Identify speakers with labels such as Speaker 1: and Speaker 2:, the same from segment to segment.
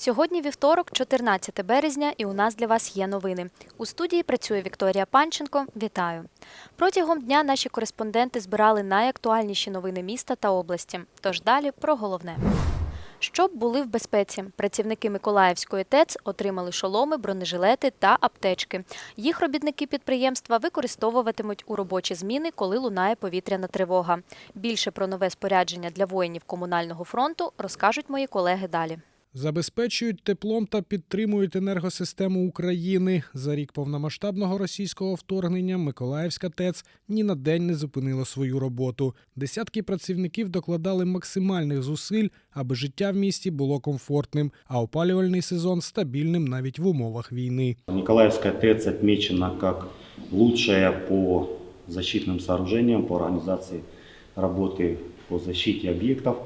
Speaker 1: Сьогодні вівторок, 14 березня, і у нас для вас є новини. У студії працює Вікторія Панченко. Вітаю! Протягом дня наші кореспонденти збирали найактуальніші новини міста та області. Тож далі про головне. Щоб були в безпеці, працівники Миколаївської ТЕЦ отримали шоломи, бронежилети та аптечки. Їх робітники підприємства використовуватимуть у робочі зміни, коли лунає повітряна тривога. Більше про нове спорядження для воїнів комунального фронту розкажуть мої колеги далі
Speaker 2: Забезпечують теплом та підтримують енергосистему України. За рік повномасштабного російського вторгнення Миколаївська ТЕЦ ні на день не зупинила свою роботу. Десятки працівників докладали максимальних зусиль, аби життя в місті було комфортним, а опалювальний сезон стабільним навіть в умовах війни.
Speaker 3: Николаевская ТЭЦ отмечена как лучшая по защитным сооружениям, по организации работы по защите объектов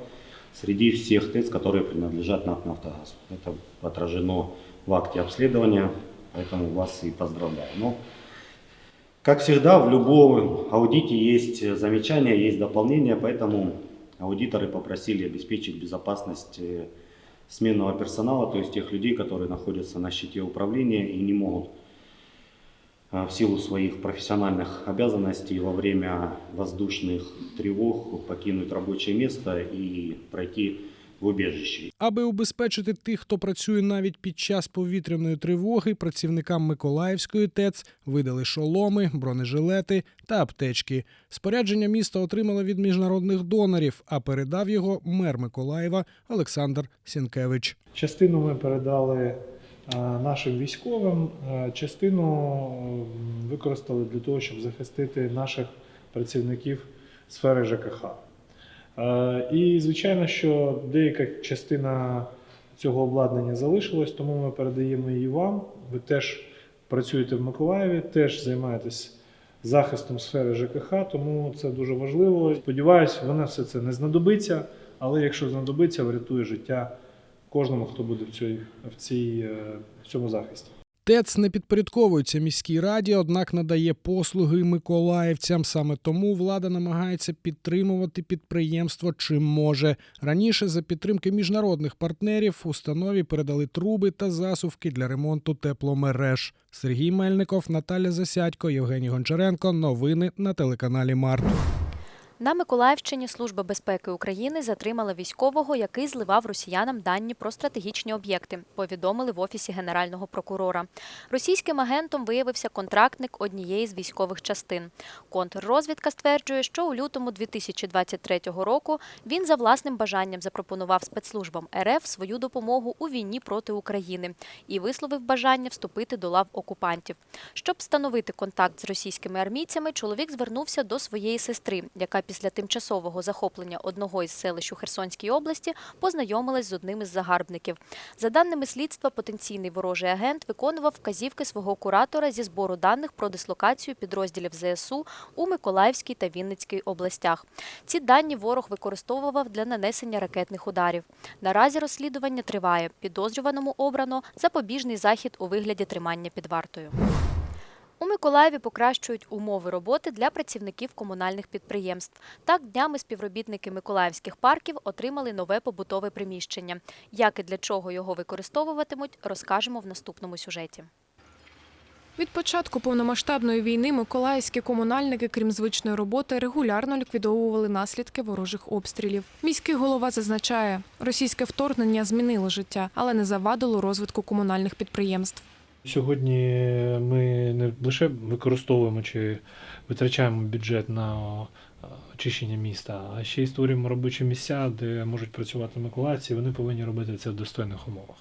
Speaker 3: Среди всех ТЭЦ, которые принадлежат НАК. Это отражено в акте обследования, поэтому вас и поздравляю. Но, как всегда, в любом аудите есть замечания, есть дополнения, поэтому аудиторы попросили обеспечить безопасность э, сменного персонала, то есть тех людей, которые находятся на щите управления и не могут в силу своих профессиональных обязанностей во время воздушных тревог покинуть рабочее место и пройти в убежище.
Speaker 2: Аби убезпечити тих, хто працює навіть під час повітряної тривоги, працівникам Миколаївської ТЕЦ видали шоломи, бронежилети та аптечки. Спорядження міста отримало від міжнародних донорів, а передав його мер Миколаєва Олександр Сінкевич.
Speaker 4: Частину ми передали нашим військовим, е, частину е, використали для того, щоб захистити наших працівників сфери ЖКХ. Е, І звичайно, що деяка частина цього обладнання залишилась, тому ми передаємо її вам. Ви теж працюєте в Миколаєві, теж займаєтесь захистом сфери ЖКХ, тому це дуже важливо. Сподіваюсь, воно все це не знадобиться, але якщо знадобиться, врятує життя кожному, хто буде в, цій, в, цій, е, в цьому захисті.
Speaker 2: ТЕЦ не підпорядковується міській раді, однак надає послуги миколаївцям. Саме тому влада намагається підтримувати підприємство чим може. Раніше за підтримки міжнародних партнерів установі передали труби та засувки для ремонту тепломереж. Сергій Мельников, Наталя Засядько, Євгеній Гончаренко. Новини на телеканалі Март.
Speaker 1: На Миколаївщині Служба безпеки України затримала військового, який зливав росіянам дані про стратегічні об'єкти. Повідомили в офісі генерального прокурора. Російським агентом виявився контрактник однієї з військових частин. Контррозвідка стверджує, що у лютому 2023 року він за власним бажанням запропонував спецслужбам РФ свою допомогу у війні проти України і висловив бажання вступити до лав окупантів. Щоб встановити контакт з російськими армійцями, чоловік звернувся до своєї сестри, яка після тимчасового захоплення одного із селищ у Херсонській області познайомилась з одним із загарбників. За даними слідства, потенційний ворожий агент виконував вказівки свого куратора зі збору даних про дислокацію підрозділів ЗСУ у Миколаївській та Вінницькій областях. Ці дані ворог використовував для нанесення ракетних ударів. Наразі розслідування триває. Підозрюваному обрано запобіжний захід у вигляді тримання під вартою. Миколаєві покращують умови роботи для працівників комунальних підприємств. Так, днями співробітники миколаївських парків отримали нове побутове приміщення. Як і для чого його використовуватимуть, розкажемо в наступному сюжеті.
Speaker 5: Від початку повномасштабної війни миколаївські комунальники, крім звичної роботи, регулярно ліквідовували наслідки ворожих обстрілів. Міський голова зазначає, російське вторгнення змінило життя, але не завадило розвитку комунальних підприємств.
Speaker 4: Сьогодні ми не лише використовуємо чи витрачаємо бюджет на е, очищення міста, а ще й створюємо робочі місця, де можуть працювати миколаївці. Вони повинні робити це в достойних умовах.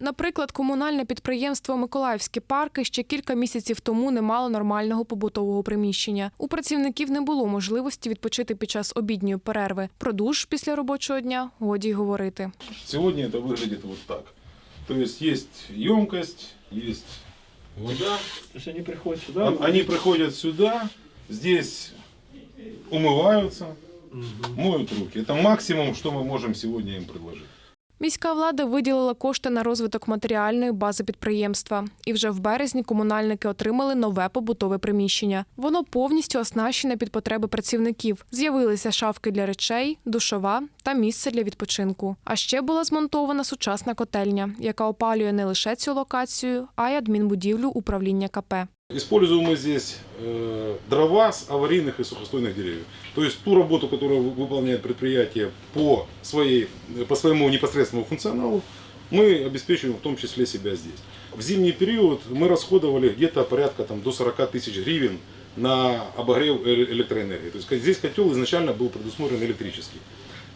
Speaker 5: Наприклад, комунальне підприємство Миколаївські парки ще кілька місяців тому не мало нормального побутового приміщення. У працівників не було можливості відпочити під час обідньої перерви. Про душ після робочого дня годі й говорити.
Speaker 6: Сегодня это выглядит вот так. То есть есть емкость, есть вода.
Speaker 4: Тобто вони приходять сюди.
Speaker 6: Он- Они приходят сюда, здесь умываются, моют руки. Это максимум, что мы можем сегодня им предложить.
Speaker 5: Міська влада виділила кошти на розвиток матеріальної бази підприємства. І вже в березні комунальники отримали нове побутове приміщення. Воно повністю оснащене під потреби працівників. З'явилися шафки для речей, душова та місце для відпочинку. А ще була змонтована сучасна котельня, яка опалює не лише цю локацію, а й адмінбудівлю управління КП.
Speaker 6: Используем мы здесь э, дрова с аварийных и сухостойных деревьев. То есть ту работу, которую вы- выполняет предприятие по, своей, по своему непосредственному функционалу, мы обеспечиваем в том числе себя здесь. В зимний период мы расходовали где-то порядка там, до 40 тысяч гривен на обогрев э- электроэнергии. То есть здесь котел изначально был предусмотрен электрический.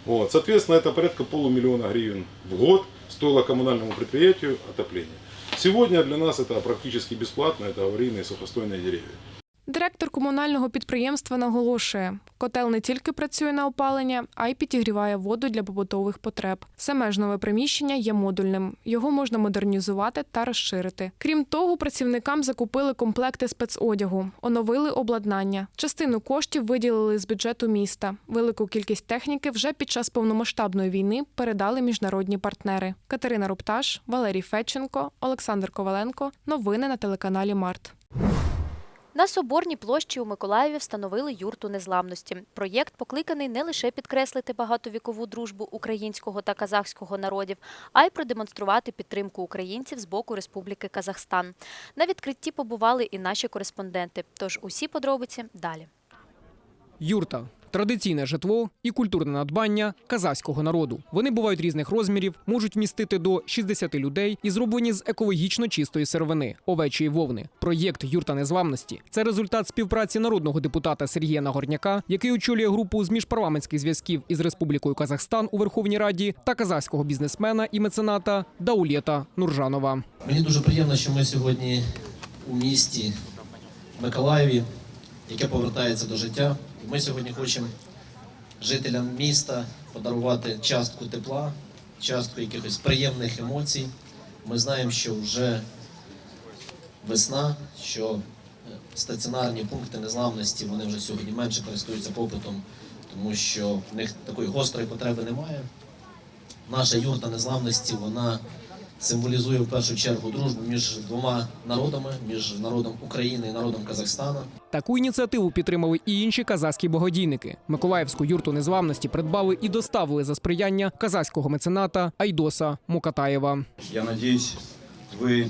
Speaker 6: Вот. Соответственно, это порядка полумиллиона гривен в год стоило коммунальному предприятию отопление. Сегодня для нас это практически бесплатно, это аварийные сухостойные деревья.
Speaker 5: Директор комунального підприємства наголошує, котел не тільки працює на опалення, а й підігріває воду для побутових потреб. Саме ж нове приміщення є модульним. Його можна модернізувати та розширити. Крім того, працівникам закупили комплекти спецодягу, оновили обладнання. Частину коштів виділили з бюджету міста. Велику кількість техніки вже під час повномасштабної війни передали міжнародні партнери. Катерина Рупташ, Валерій Федченко, Олександр Коваленко. Новини на телеканалі Март.
Speaker 1: На Соборній площі у Миколаєві встановили юрту незламності. Проєкт покликаний не лише підкреслити багатовікову дружбу українського та казахського народів, а й продемонструвати підтримку українців з боку Республіки Казахстан. На відкритті побували і наші кореспонденти. Тож усі подробиці далі.
Speaker 7: Юрта традиційне житло і культурне надбання казахського народу. Вони бувають різних розмірів, можуть вмістити до 60 людей і зроблені з екологічно чистої сировини овечої вовни. Проєкт Юрта незламності це результат співпраці народного депутата Сергія Нагорняка, який очолює групу з міжпарламентських зв'язків із Республікою Казахстан у Верховній Раді, та казахського бізнесмена і мецената Даулєта Нуржанова.
Speaker 8: Мені дуже приємно, що ми сьогодні у місті Миколаєві, яке повертається до життя. Ми сьогодні хочемо жителям міста подарувати частку тепла, частку якихось приємних емоцій. Ми знаємо, що вже весна, що е, стаціонарні пункти незламності вони вже сьогодні менше користуються попитом, тому що в них такої гострої потреби немає. Наша юрта незламності вона символізує в першу чергу дружбу між двома народами, між народом України і народом Казахстана.
Speaker 7: Таку ініціативу підтримали і інші казахські благодійники. Миколаївську юрту незламності придбали і доставили за сприяння казахського мецената Айдоса Мукатаєва.
Speaker 9: Я надеюсь, вы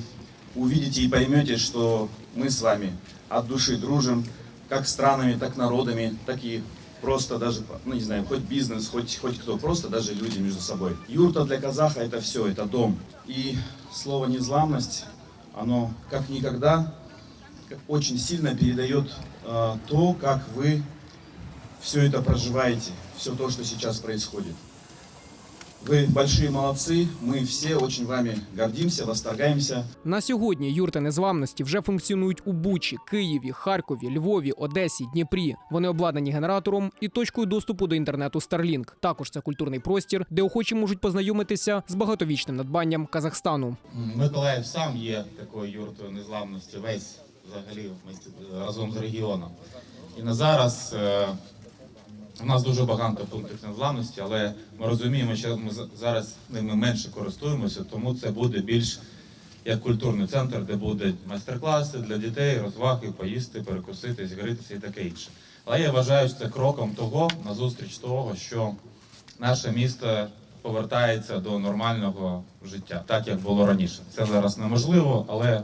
Speaker 9: увидите и поймете, что мы с вами от души дружим, как с странами, так народами, так и просто даже, ну не знаю, хоть бизнес, хоть, хоть кто, просто даже люди между собой. Юрта для казаха это все, это дом. И слово незламность, оно как никогда очень сильно передает э, то, как вы все это проживаете, все то, что сейчас происходит. Вы большие молодцы, мы все очень вами гордимся, восторгаемся.
Speaker 7: На сьогодні юрти незламності вже функціонують у Бучі, Києві, Харкові, Львові, Одесі, Дніпрі. Вони обладнані генератором і точкою доступу до інтернету Starlink. Також це культурний простір, де охочі можуть познайомитися з багатовічним надбанням Казахстану.
Speaker 10: Миколаїв сам є такою юртою незламності, весь взагалі вместе- разом з регіоном. І на зараз е, у нас дуже багато пунктів незламності, але ми розуміємо, що ми за- зараз ними менше користуємося, тому це буде більш як культурний центр, де будуть майстер-класи для дітей, розваги, поїсти, перекусити, зігрітися і таке інше. Але я вважаю, що це кроком того, назустріч того, що наше місто повертається до нормального життя, так як було раніше. Це зараз неможливо, але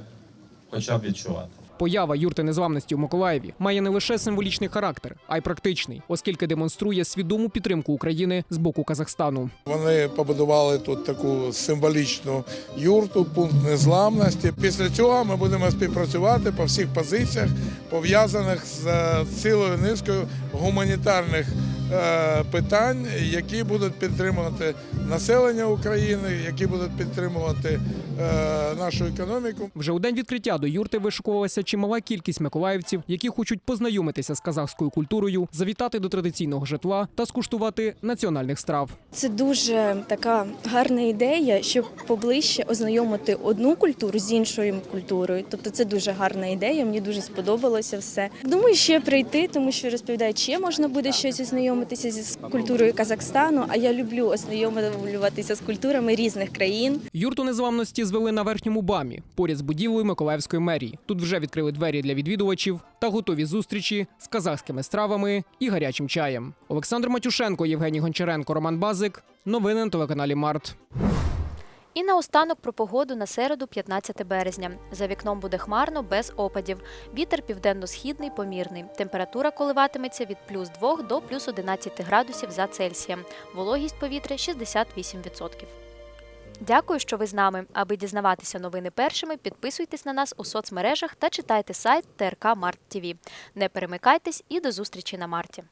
Speaker 10: хоча б відчувати.
Speaker 7: Поява юрти незламності у Миколаєві має не лише символічний характер, а й практичний, оскільки демонструє свідому підтримку України з боку Казахстану.
Speaker 11: Вони побудували тут таку символічну юрту, пункт незламності. Після цього ми будемо співпрацювати по всіх позиціях, пов'язаних з е, цілою низкою гуманітарних питань, які будуть підтримувати населення України, які будуть підтримувати е, нашу економіку.
Speaker 7: Вже у день відкриття до юрти вишукувалася чимала кількість миколаївців, які хочуть познайомитися з казахською культурою, завітати до традиційного житла та скуштувати національних страв.
Speaker 12: Це дуже така гарна ідея, щоб поближче ознайомити одну культуру з іншою культурою. Тобто це дуже гарна ідея. Мені дуже сподобалося все. Думаю, ще прийти, тому що розповідають, ще можна буде щось ознайомити. Ознайомитися з культурою Казахстану, а я люблю ознайомлюватися з культурами різних країн.
Speaker 7: Юрту незламності звели на верхньому бамі, поряд з будівлею Миколаївської мерії. Тут вже відкрили двері для відвідувачів та готові зустрічі з казахськими стравами і гарячим чаєм. Олександр Матюшенко, Євгеній Гончаренко, Роман Базик. Новини на телеканалі Март.
Speaker 1: І наостанок про погоду на середу, 15 березня. За вікном буде хмарно, без опадів. Вітер південно-східний, помірний. Температура коливатиметься від плюс 2 до плюс 11 градусів за Цельсієм. Вологість повітря 68%. Дякую, що ви з нами. Аби дізнаватися новини першими, підписуйтесь на нас у соцмережах та читайте сайт ТРК Март ТВ. Не перемикайтесь і до зустрічі на марті.